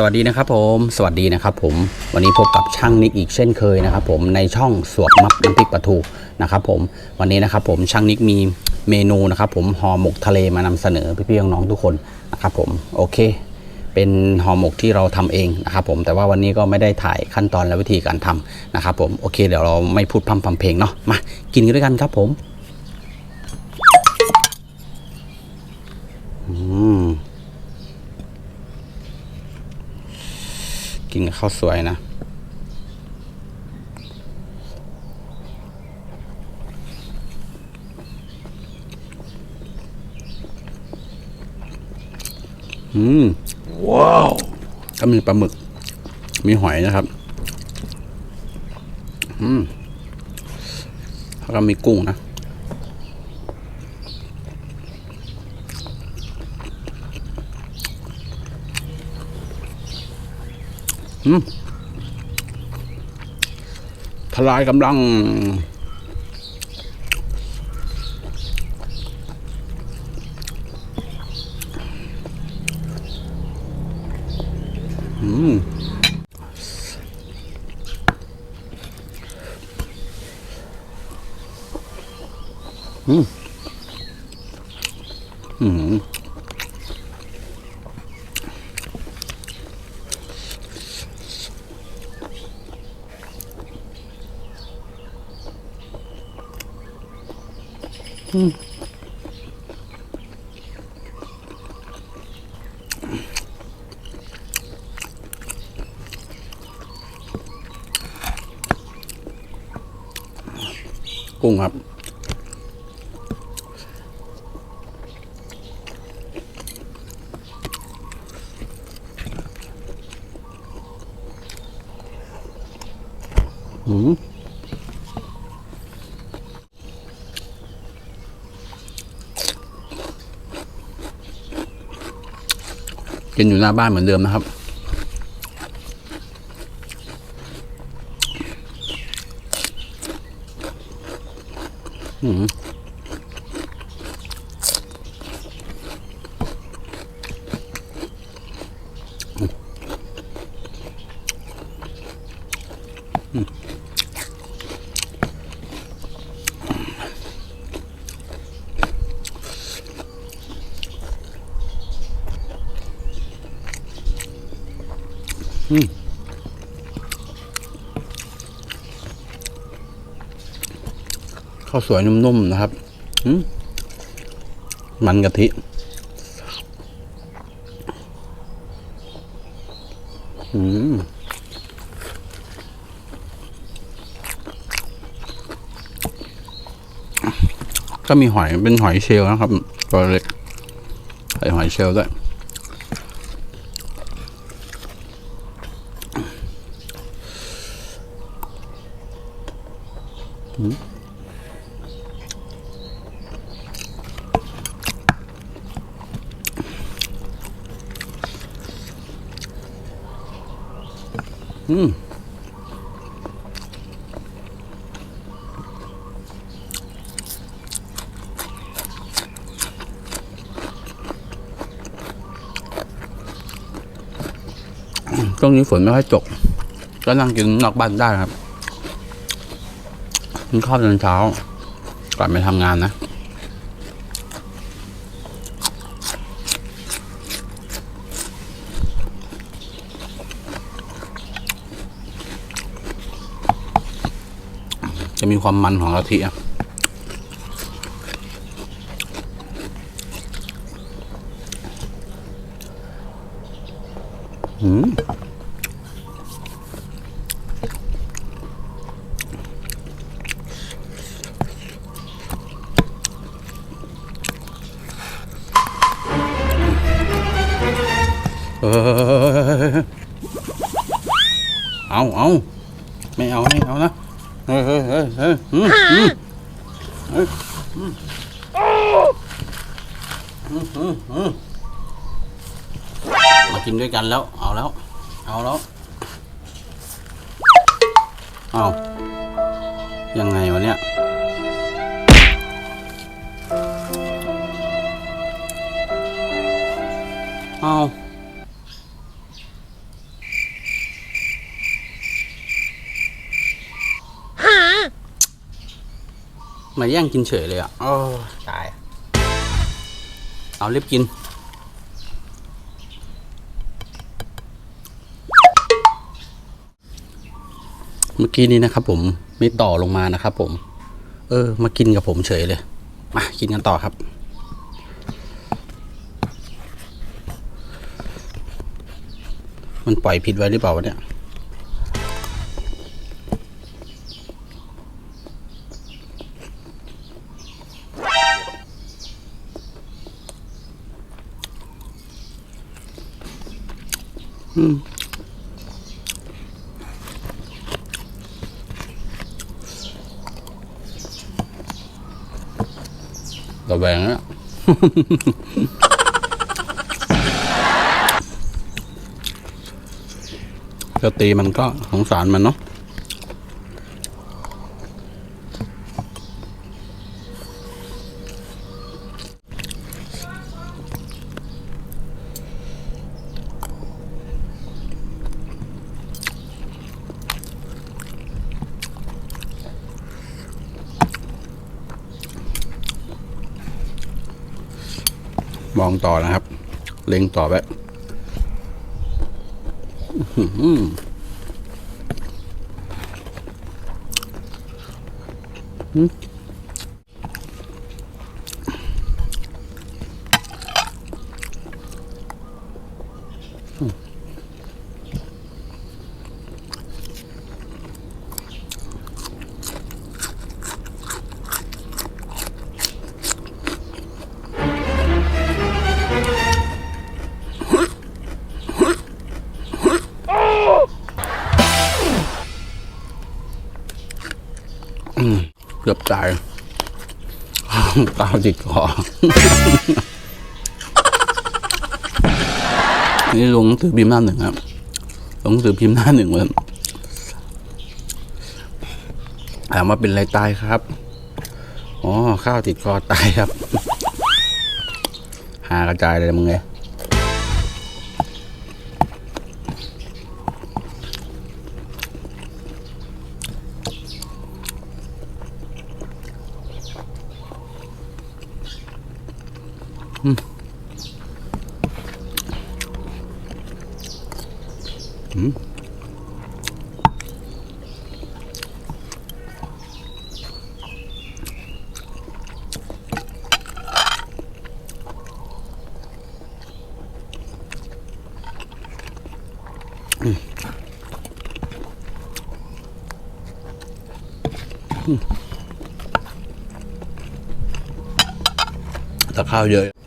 สวัสดีนะครับผม สวัสดีนะครับผม วันนี้พบกับช่างนิกอีกเช่นเคยนะครับผม ในช่องสวบมับน้ำพริกปลาทูนะครับผม วันนี้นะครับผมช่างนิกมีเมนูนะครับผมห่อหมกทะเลมานำเสนอพี่ๆน้องๆทุกคนนะครับผม โอเค เป็นห่อหมกที่เราทำเองนะครับผม แต่ว่าวันนี้ก็ไม่ได้ถ่ายขั้นตอนและวิธีการทำนะครับผม โอเค เดี๋ยวเราไม่พูดพร่ำทำเพลงเนาะ มากินกันด้วยกันครับผม อืม กินกับข้าวสวยนะ อืม ว้าว ก็มีปลาหมึก มีหอยนะครับ อืมแล้วก็มีกุ้งนะ ทลายกำลัง อืมอืม อืม กุ้งครับ อืม กินอยู่หน้าบ้านเหมือนเดิมนะครับ อืม ข้าวสวยนุ่มๆนะครับมมันกะทิ อืมก็มีหอยเป็นหอยเชลล์นะครับตัวเล็กใส่หอยเชลล์ด้วย อืมช่วงนี้ฝนไม่ค่อยตกก็นั่งกินนอกบ้านได้ครับกินข้าวตอนเช้าก่อนไปทำงานนะ มีความมันของกะทิอะอืมเออเอาเอาไม่เอา ไม่เอานะ มากินด้วยกันแล้ว เอาแล้ว เอาแล้ว เอายังไงวะเนี่ย เอา มาแย่งกินเฉยเลยอะโอ้ตาย เอารีบกิน เมื่อกี้นี้นะครับผมมีต่อลงมานะครับผม เออ มากินกับผมเฉยเลย มากินกันต่อครับมันปล่อยผิดไว้หรือเปล่าวะเนี่ย ระแวงนะ ก็ตีมันก็สงสารมันเนาะ มองต่อนะครับ เล็งต่อไปอื้อหือหืม กือบตายตาวติดคอนี่ลงหนังสือพิมพ์หน้าหนึ่งครับลงหนังสือพิมพ์หน้าหนึ่งเลยถามว่าเป็นอะไรตายครับ อ๋อ ข้าวติดคอตายครับ หากระจายเลยมึงไง ต่ข้าวเ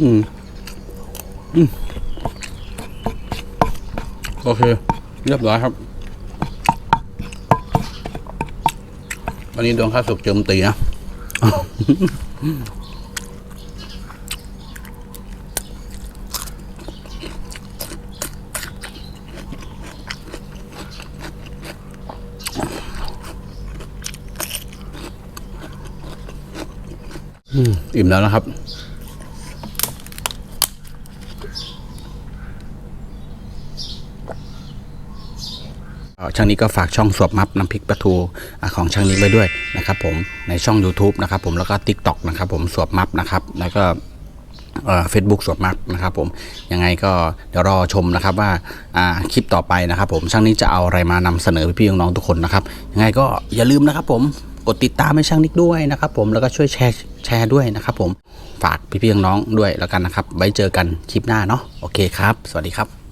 อืมอืมโอเค เรียบร้อยครับ วันนี้โดนข้าศึกโจมตีนะอืมอิ่มแล้วนะครับ เอ่อ ช่างนี้ก็ฝากช่องสวบมับน้ำพริกปลาทูของช่างนี้ไว้ด้วยนะครับผมในช่อง YouTube นะครับผมแล้วก็ TikTok นะครับผมสวบมับนะครับแล้วก็เฟซบุ๊กสวบมับนะครับผมยังไงก็เดี๋ยวรอชมนะครับว่าาคลิปต่อไปนะครับผมช่างนี้จะเอาอะไรมานำเสนอพี่ๆน้องๆทุกคนนะครับยังไงก็อย่าลืมนะครับผมกดติดตามให้ช่างนิกด้วยนะครับผมแล้วก็ช่วยแชร์แชร์ด้วยนะครับผมฝากพี่ๆน้องๆด้วยแล้วกันนะครับไว้เจอกันคลิปหน้าเนาะโอเคครับ สวัสดีครับ